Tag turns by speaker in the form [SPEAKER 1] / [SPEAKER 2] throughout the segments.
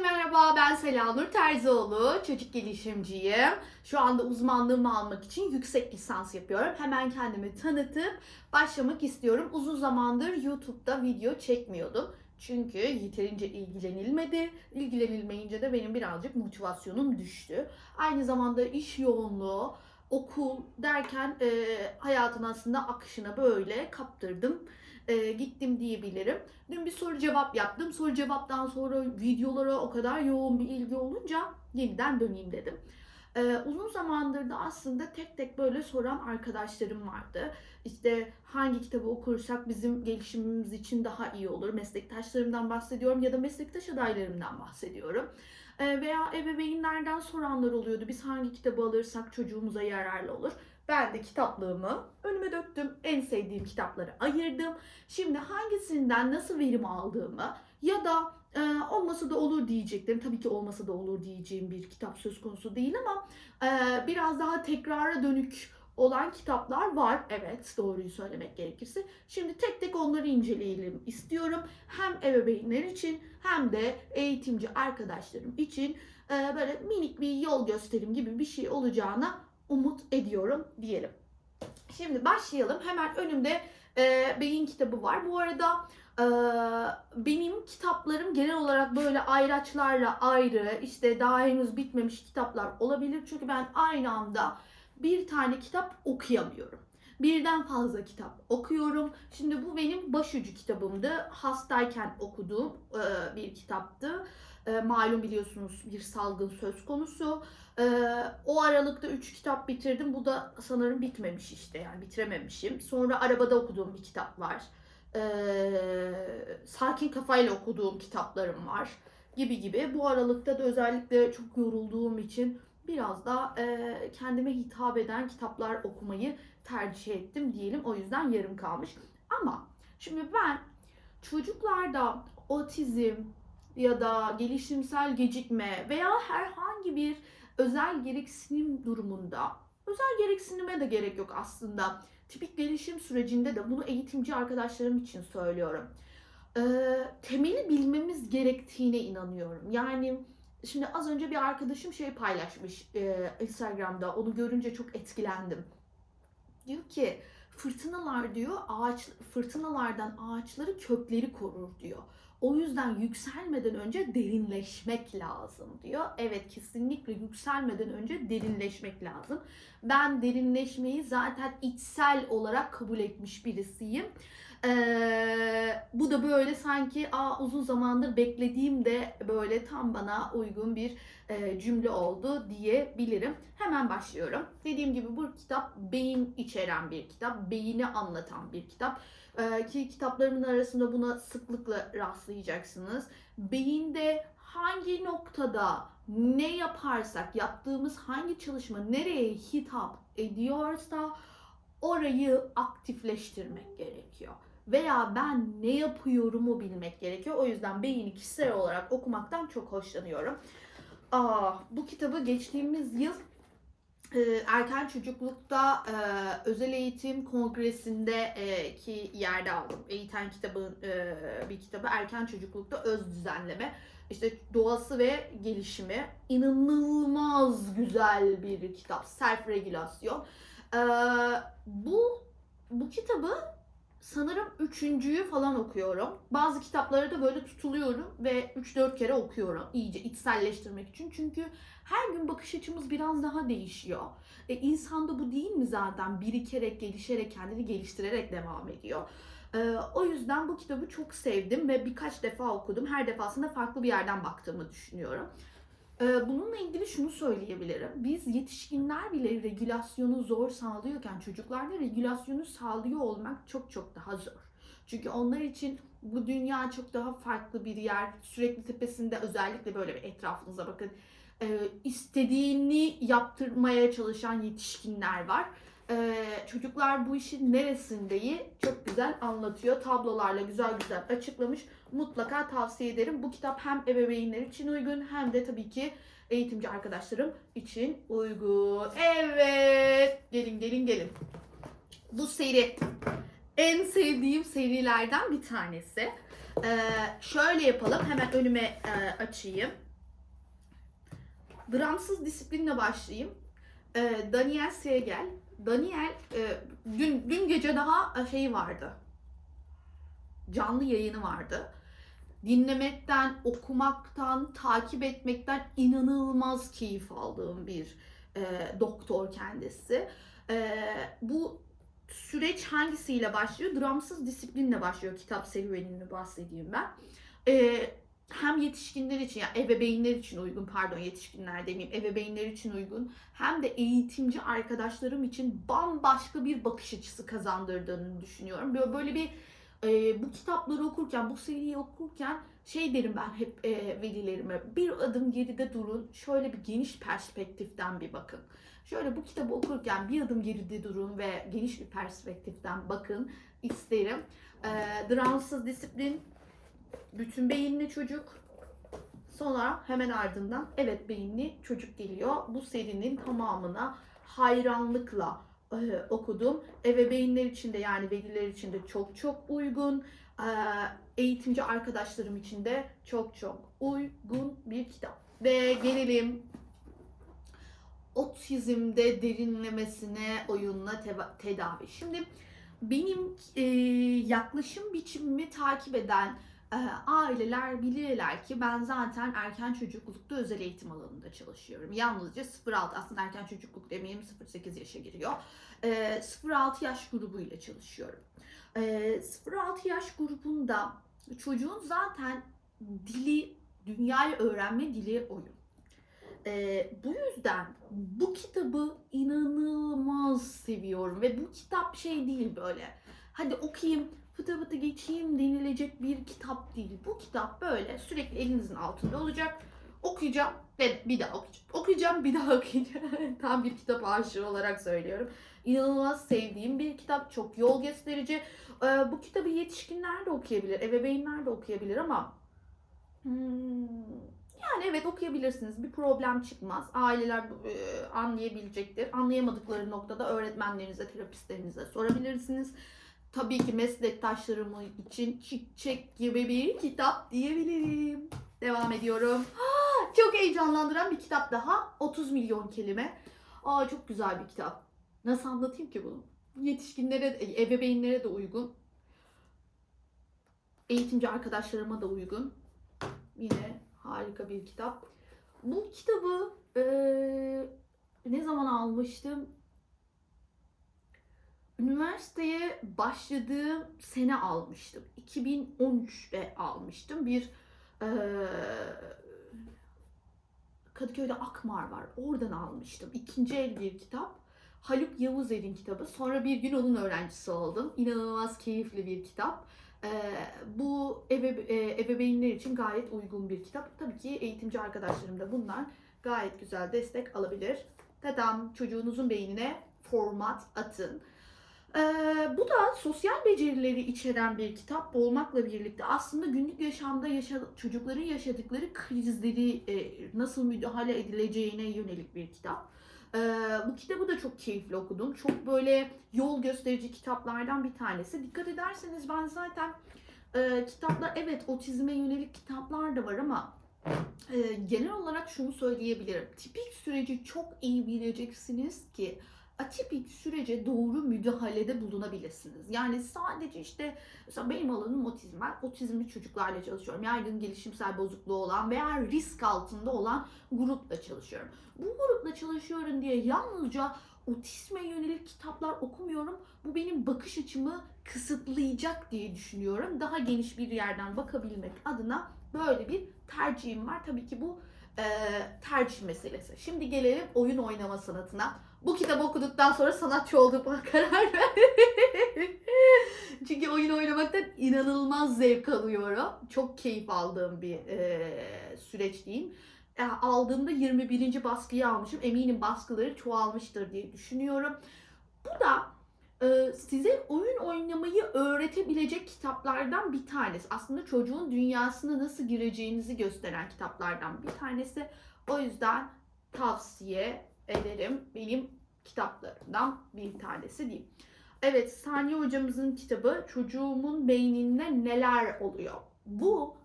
[SPEAKER 1] merhaba, ben Selanur Terzioğlu, çocuk gelişimciyim. Şu anda uzmanlığımı almak için yüksek lisans yapıyorum. Hemen kendimi tanıtıp başlamak istiyorum. Uzun zamandır YouTube'da video çekmiyordum. Çünkü yeterince ilgilenilmedi. İlgilenilmeyince de benim birazcık motivasyonum düştü. Aynı zamanda iş yoğunluğu, okul derken e, hayatın aslında akışına böyle kaptırdım. E, gittim diyebilirim. Dün bir soru cevap yaptım. Soru cevaptan sonra videolara o kadar yoğun bir ilgi olunca yeniden döneyim dedim. Ee, uzun zamandır da aslında tek tek böyle soran arkadaşlarım vardı. İşte hangi kitabı okursak bizim gelişimimiz için daha iyi olur. Meslektaşlarımdan bahsediyorum ya da meslektaş adaylarımdan bahsediyorum. Ee, veya ebeveynlerden soranlar oluyordu. Biz hangi kitabı alırsak çocuğumuza yararlı olur. Ben de kitaplığımı önüme döktüm. En sevdiğim kitapları ayırdım. Şimdi hangisinden nasıl verim aldığımı ya da e, olmasa da olur diyeceklerim. Tabii ki olmasa da olur diyeceğim bir kitap söz konusu değil ama e, biraz daha tekrara dönük olan kitaplar var. Evet doğruyu söylemek gerekirse. Şimdi tek tek onları inceleyelim istiyorum. Hem ebeveynler için hem de eğitimci arkadaşlarım için e, böyle minik bir yol gösterim gibi bir şey olacağına umut ediyorum diyelim. Şimdi başlayalım. Hemen önümde e, beyin kitabı var. Bu arada e, benim kitaplarım genel olarak böyle ayraçlarla ayrı, işte daha henüz bitmemiş kitaplar olabilir. Çünkü ben aynı anda bir tane kitap okuyamıyorum. Birden fazla kitap okuyorum. Şimdi bu benim başucu kitabımdı. Hastayken okuduğum e, bir kitaptı. E, malum biliyorsunuz bir salgın söz konusu. Ee, o aralıkta 3 kitap bitirdim. Bu da sanırım bitmemiş işte yani bitirememişim. Sonra arabada okuduğum bir kitap var. Ee, sakin kafayla okuduğum kitaplarım var. Gibi gibi. Bu aralıkta da özellikle çok yorulduğum için biraz da e, kendime hitap eden kitaplar okumayı tercih ettim diyelim. O yüzden yarım kalmış. Ama şimdi ben çocuklarda otizm ya da gelişimsel gecikme veya herhangi bir özel gereksinim durumunda özel gereksinime de gerek yok aslında. Tipik gelişim sürecinde de bunu eğitimci arkadaşlarım için söylüyorum. Ee, temeli bilmemiz gerektiğine inanıyorum. Yani şimdi az önce bir arkadaşım şey paylaşmış e, Instagram'da. Onu görünce çok etkilendim. Diyor ki fırtınalar diyor ağaç fırtınalardan ağaçları kökleri korur diyor. O yüzden yükselmeden önce derinleşmek lazım diyor. Evet kesinlikle yükselmeden önce derinleşmek lazım. Ben derinleşmeyi zaten içsel olarak kabul etmiş birisiyim. Ee, bu da böyle sanki Aa, uzun zamandır beklediğim de böyle tam bana uygun bir e, cümle oldu diyebilirim. Hemen başlıyorum. Dediğim gibi bu kitap beyin içeren bir kitap. Beyni anlatan bir kitap. Ee, ki kitaplarımın arasında buna sıklıkla rastlayacaksınız. Beyinde hangi noktada ne yaparsak, yaptığımız hangi çalışma nereye hitap ediyorsa orayı aktifleştirmek gerekiyor. Veya ben ne yapıyorumu bilmek gerekiyor. O yüzden beyni kişisel olarak okumaktan çok hoşlanıyorum. Aa, bu kitabı geçtiğimiz yıl erken çocuklukta e, özel eğitim kongresinde e, ki yerde aldım. Eğiten kitabın e, bir kitabı erken çocuklukta öz düzenleme. İşte doğası ve gelişimi inanılmaz güzel bir kitap. Self regülasyon. E, bu bu kitabı sanırım üçüncüyü falan okuyorum. Bazı kitapları da böyle tutuluyorum ve 3-4 kere okuyorum. iyice içselleştirmek için. Çünkü her gün bakış açımız biraz daha değişiyor. E, insanda bu değil mi zaten? Birikerek, gelişerek, kendini geliştirerek devam ediyor. E, o yüzden bu kitabı çok sevdim ve birkaç defa okudum. Her defasında farklı bir yerden baktığımı düşünüyorum. E, bununla ilgili şunu söyleyebilirim. Biz yetişkinler bile regülasyonu zor sağlıyorken çocuklarda regülasyonu sağlıyor olmak çok çok daha zor. Çünkü onlar için bu dünya çok daha farklı bir yer. Sürekli tepesinde özellikle böyle bir etrafınıza bakın e, istediğini yaptırmaya çalışan yetişkinler var. E, çocuklar bu işin neresindeyi çok güzel anlatıyor. Tablolarla güzel güzel açıklamış. Mutlaka tavsiye ederim. Bu kitap hem ebeveynler için uygun hem de tabii ki eğitimci arkadaşlarım için uygun. Evet. Gelin gelin gelin. Bu seri en sevdiğim serilerden bir tanesi. Ee, şöyle yapalım. Hemen önüme e, açayım. Dramsız disiplinle başlayayım. Ee, Daniel Siegel. Daniel e, dün dün gece daha şeyi vardı. Canlı yayını vardı. Dinlemekten, okumaktan, takip etmekten inanılmaz keyif aldığım bir e, doktor kendisi. E, bu süreç hangisiyle başlıyor? Dramsız disiplinle başlıyor kitap serüvenini bahsedeyim ben. Ee, hem yetişkinler için, yani ebeveynler için uygun, pardon yetişkinler demeyeyim, ebeveynler için uygun, hem de eğitimci arkadaşlarım için bambaşka bir bakış açısı kazandırdığını düşünüyorum. Böyle, böyle bir e, bu kitapları okurken, bu seriyi okurken şey derim ben hep e, velilerime, bir adım geride durun, şöyle bir geniş perspektiften bir bakın. Şöyle bu kitabı okurken bir adım geride durun ve geniş bir perspektiften bakın isterim. E, Dramsız disiplin, bütün beyinli çocuk, sonra hemen ardından evet beyinli çocuk geliyor. Bu serinin tamamına hayranlıkla e, okudum. Ebeveynler için de yani veliler için de çok çok uygun. E, eğitimci arkadaşlarım için de çok çok uygun bir kitap. Ve gelelim otizmde derinlemesine oyunla tedavi. Şimdi benim e, yaklaşım biçimimi takip eden aileler bilirler ki ben zaten erken çocuklukta özel eğitim alanında çalışıyorum. Yalnızca 0-6 aslında erken çocukluk demeyeyim 0-8 yaşa giriyor. E, 0-6 yaş grubuyla çalışıyorum. E, 0-6 yaş grubunda çocuğun zaten dili, dünyayı öğrenme dili oyun. Ee, bu yüzden bu kitabı inanılmaz seviyorum ve bu kitap şey değil böyle. Hadi okuyayım, fıtı fıtı geçeyim denilecek bir kitap değil. Bu kitap böyle sürekli elinizin altında olacak. Okuyacağım ve bir daha okuyacağım. Okuyacağım bir daha okuyacağım. Tam bir kitap aşığı olarak söylüyorum. İnanılmaz sevdiğim bir kitap. Çok yol gösterici. Ee, bu kitabı yetişkinler de okuyabilir, ebeveynler de okuyabilir ama hmm, yani evet okuyabilirsiniz. Bir problem çıkmaz. Aileler e, anlayabilecektir. Anlayamadıkları noktada öğretmenlerinize, terapistlerinize sorabilirsiniz. Tabii ki meslektaşlarım için çiçek gibi bir kitap diyebilirim. Devam ediyorum. Ah, Çok heyecanlandıran bir kitap daha. 30 milyon kelime. Aa çok güzel bir kitap. Nasıl anlatayım ki bunu? Yetişkinlere, ebeveynlere de uygun. Eğitimci arkadaşlarıma da uygun. Yine harika bir kitap. Bu kitabı eee, ne zaman almıştım? Üniversiteye başladığım sene almıştım. 2013'te almıştım. Bir eee, Kadıköy'de Akmar var. Oradan almıştım. İkinci el bir kitap. Haluk Yavuzer'in kitabı. Sonra bir gün onun öğrencisi oldum. İnanılmaz keyifli bir kitap. Ee, bu ebe, e, ebeveynler için gayet uygun bir kitap. Tabii ki eğitimci arkadaşlarım da bundan gayet güzel destek alabilir. Tadam çocuğunuzun beynine format atın. Ee, bu da sosyal becerileri içeren bir kitap olmakla birlikte aslında günlük yaşamda yaşa- çocukların yaşadıkları krizleri e, nasıl müdahale edileceğine yönelik bir kitap. Ee, bu kitabı da çok keyifli okudum. Çok böyle yol gösterici kitaplardan bir tanesi. Dikkat ederseniz ben zaten e, kitaplar evet otizme yönelik kitaplar da var ama e, genel olarak şunu söyleyebilirim. Tipik süreci çok iyi bileceksiniz ki atipik sürece doğru müdahalede bulunabilirsiniz. Yani sadece işte mesela benim alanım otizm. Ben otizmli çocuklarla çalışıyorum. Yaygın gelişimsel bozukluğu olan veya risk altında olan grupla çalışıyorum. Bu grupla çalışıyorum diye yalnızca otizme yönelik kitaplar okumuyorum. Bu benim bakış açımı kısıtlayacak diye düşünüyorum. Daha geniş bir yerden bakabilmek adına böyle bir tercihim var. Tabii ki bu e, tercih meselesi. Şimdi gelelim oyun oynama sanatına. Bu kitabı okuduktan sonra sanatçı olduğuma karar verdim. Çünkü oyun oynamaktan inanılmaz zevk alıyorum. Çok keyif aldığım bir e, süreç diyeyim. E, aldığımda 21. baskıyı almışım. Eminim baskıları çoğalmıştır diye düşünüyorum. Bu da e, size oyun oynamayı öğretebilecek kitaplardan bir tanesi. Aslında çocuğun dünyasına nasıl gireceğinizi gösteren kitaplardan bir tanesi. O yüzden tavsiye ederim. Benim kitaplarımdan bir tanesi diyeyim. Evet, Saniye hocamızın kitabı Çocuğumun Beyninde Neler Oluyor. Bu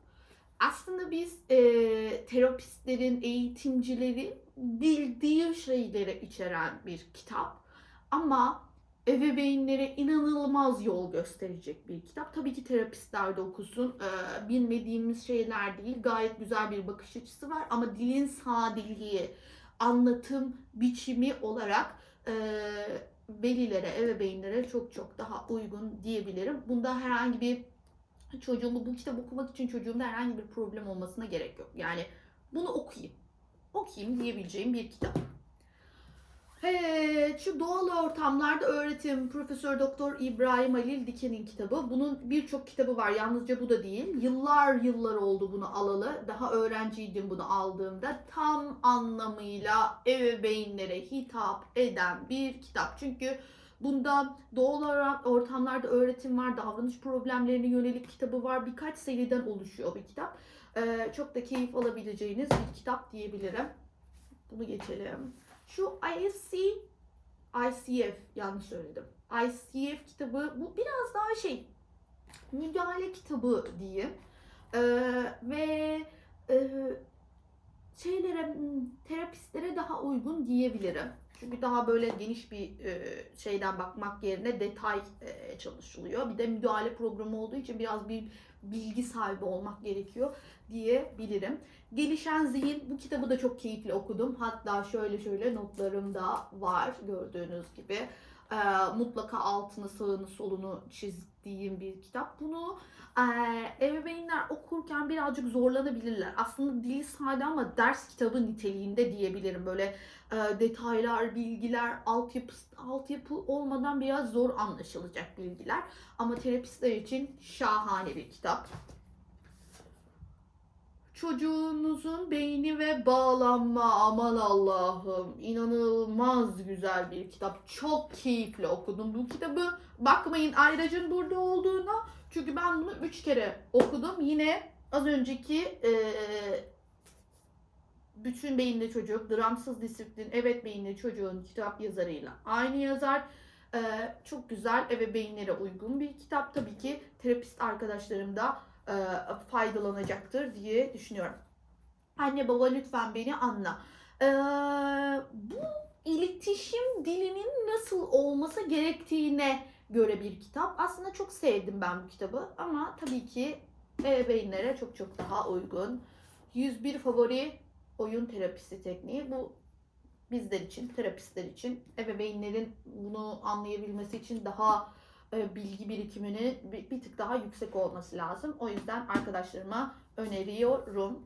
[SPEAKER 1] aslında biz e, terapistlerin, eğitimcilerin bildiği şeyleri içeren bir kitap. Ama ebeveynlere inanılmaz yol gösterecek bir kitap. Tabii ki terapistler de okusun. Ee, bilmediğimiz şeyler değil. Gayet güzel bir bakış açısı var. Ama dilin sadeliği, anlatım biçimi olarak e, velilere, ebeveynlere çok çok daha uygun diyebilirim. Bunda herhangi bir çocuğumu bu kitap okumak için çocuğumda herhangi bir problem olmasına gerek yok. Yani bunu okuyayım. Okuyayım diyebileceğim bir kitap. Evet, şu doğal ortamlarda öğretim Profesör Doktor İbrahim Halil Diken'in kitabı. Bunun birçok kitabı var. Yalnızca bu da değil. Yıllar yıllar oldu bunu alalı. Daha öğrenciydim bunu aldığımda. Tam anlamıyla ebeveynlere hitap eden bir kitap. Çünkü bunda doğal ortamlarda öğretim var. Davranış problemlerine yönelik kitabı var. Birkaç seriden oluşuyor bir kitap. Ee, çok da keyif alabileceğiniz bir kitap diyebilirim. Bunu geçelim. Şu ISC, ICF yanlış söyledim. ICF kitabı bu biraz daha şey müdahale kitabı diyeyim. Ee, ve e, şeylere terapistlere daha uygun diyebilirim. Çünkü daha böyle geniş bir e, şeyden bakmak yerine detay e, çalışılıyor. Bir de müdahale programı olduğu için biraz bir bilgi sahibi olmak gerekiyor diyebilirim. Gelişen Zihin bu kitabı da çok keyifli okudum. Hatta şöyle şöyle notlarım da var gördüğünüz gibi. Ee, mutlaka altını sağını solunu çizdiğim bir kitap. Bunu e, ebeveynler okurken birazcık zorlanabilirler. Aslında dili sade ama ders kitabı niteliğinde diyebilirim. Böyle e, detaylar, bilgiler, altyapı, altyapı olmadan biraz zor anlaşılacak bilgiler. Ama terapistler için şahane bir kitap. Çocuğunuzun beyni ve bağlanma aman Allah'ım inanılmaz güzel bir kitap. Çok keyifli okudum bu kitabı. Bakmayın ayracın burada olduğuna. Çünkü ben bunu üç kere okudum. Yine az önceki eee, bütün beyinli çocuk, dramsız disiplin, evet beyinli çocuğun kitap yazarıyla aynı yazar. Eee, çok güzel ebeveynlere uygun bir kitap. Tabii ki terapist arkadaşlarım da e, faydalanacaktır diye düşünüyorum. Anne baba lütfen beni anla. E, bu iletişim dilinin nasıl olması gerektiğine göre bir kitap. Aslında çok sevdim ben bu kitabı ama tabii ki ebeveynlere çok çok daha uygun. 101 favori oyun terapisi tekniği. Bu bizler için, terapistler için, ebeveynlerin bunu anlayabilmesi için daha e, bilgi birikiminin bir, bir tık daha yüksek olması lazım. O yüzden arkadaşlarıma öneriyorum.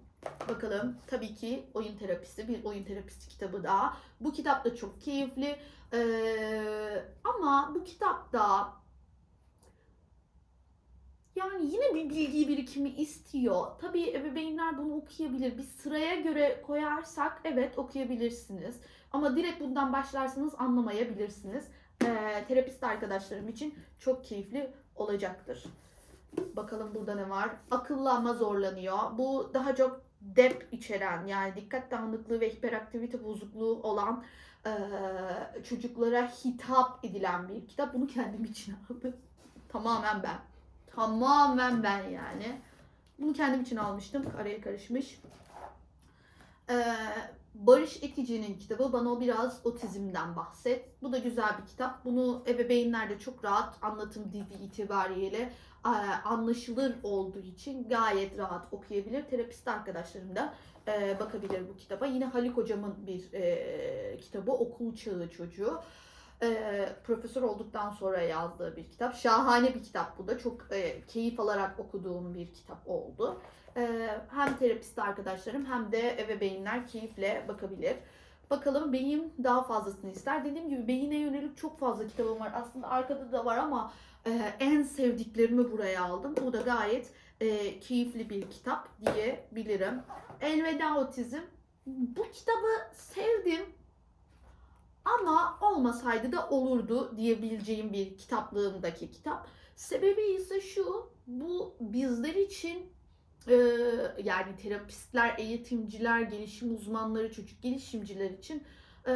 [SPEAKER 1] Bakalım tabii ki oyun terapisi bir oyun terapisi kitabı daha. Bu kitap da çok keyifli. Ee, ama bu kitapta yani yine bir bilgi birikimi istiyor. Tabii ebeveynler bunu okuyabilir. Bir sıraya göre koyarsak evet okuyabilirsiniz. Ama direkt bundan başlarsanız anlamayabilirsiniz e, terapist arkadaşlarım için çok keyifli olacaktır. Bakalım burada ne var? Akıllı ama zorlanıyor. Bu daha çok dep içeren yani dikkat dağınıklığı ve hiperaktivite bozukluğu olan e, çocuklara hitap edilen bir kitap. Bunu kendim için aldım. Tamamen ben. Tamamen ben yani. Bunu kendim için almıştım. Araya karışmış. Ee, Barış Ekici'nin kitabı bana o biraz otizmden bahset. Bu da güzel bir kitap. Bunu ebeveynler de çok rahat anlatım dili itibariyle anlaşılır olduğu için gayet rahat okuyabilir. Terapist arkadaşlarım da bakabilir bu kitaba. Yine Halik hocamın bir kitabı Okul Çağı Çocuğu. E, profesör olduktan sonra yazdığı bir kitap. Şahane bir kitap bu da. Çok e, keyif alarak okuduğum bir kitap oldu. Ee, hem terapist arkadaşlarım hem de ebeveynler keyifle bakabilir. Bakalım beyin daha fazlasını ister. Dediğim gibi beyine yönelik çok fazla kitabım var. Aslında arkada da var ama e, en sevdiklerimi buraya aldım. Bu da gayet e, keyifli bir kitap diyebilirim. Elveda Otizm. Bu kitabı sevdim ama olmasaydı da olurdu diyebileceğim bir kitaplığımdaki kitap. Sebebi ise şu, bu bizler için ee, yani terapistler, eğitimciler, gelişim uzmanları, çocuk gelişimciler için e,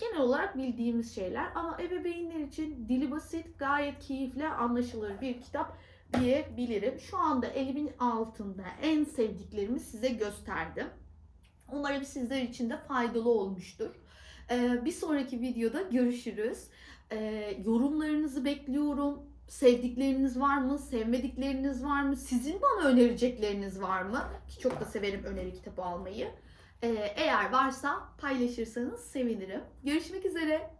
[SPEAKER 1] genel olarak bildiğimiz şeyler. Ama ebeveynler için dili basit, gayet keyifli, anlaşılır bir kitap diyebilirim. Şu anda elimin altında en sevdiklerimi size gösterdim. Umarım sizler için de faydalı olmuştur. Ee, bir sonraki videoda görüşürüz. Ee, yorumlarınızı bekliyorum. Sevdikleriniz var mı? Sevmedikleriniz var mı? Sizin bana önerecekleriniz var mı? Ki çok da severim öneri kitabı almayı. Ee, eğer varsa paylaşırsanız sevinirim. Görüşmek üzere.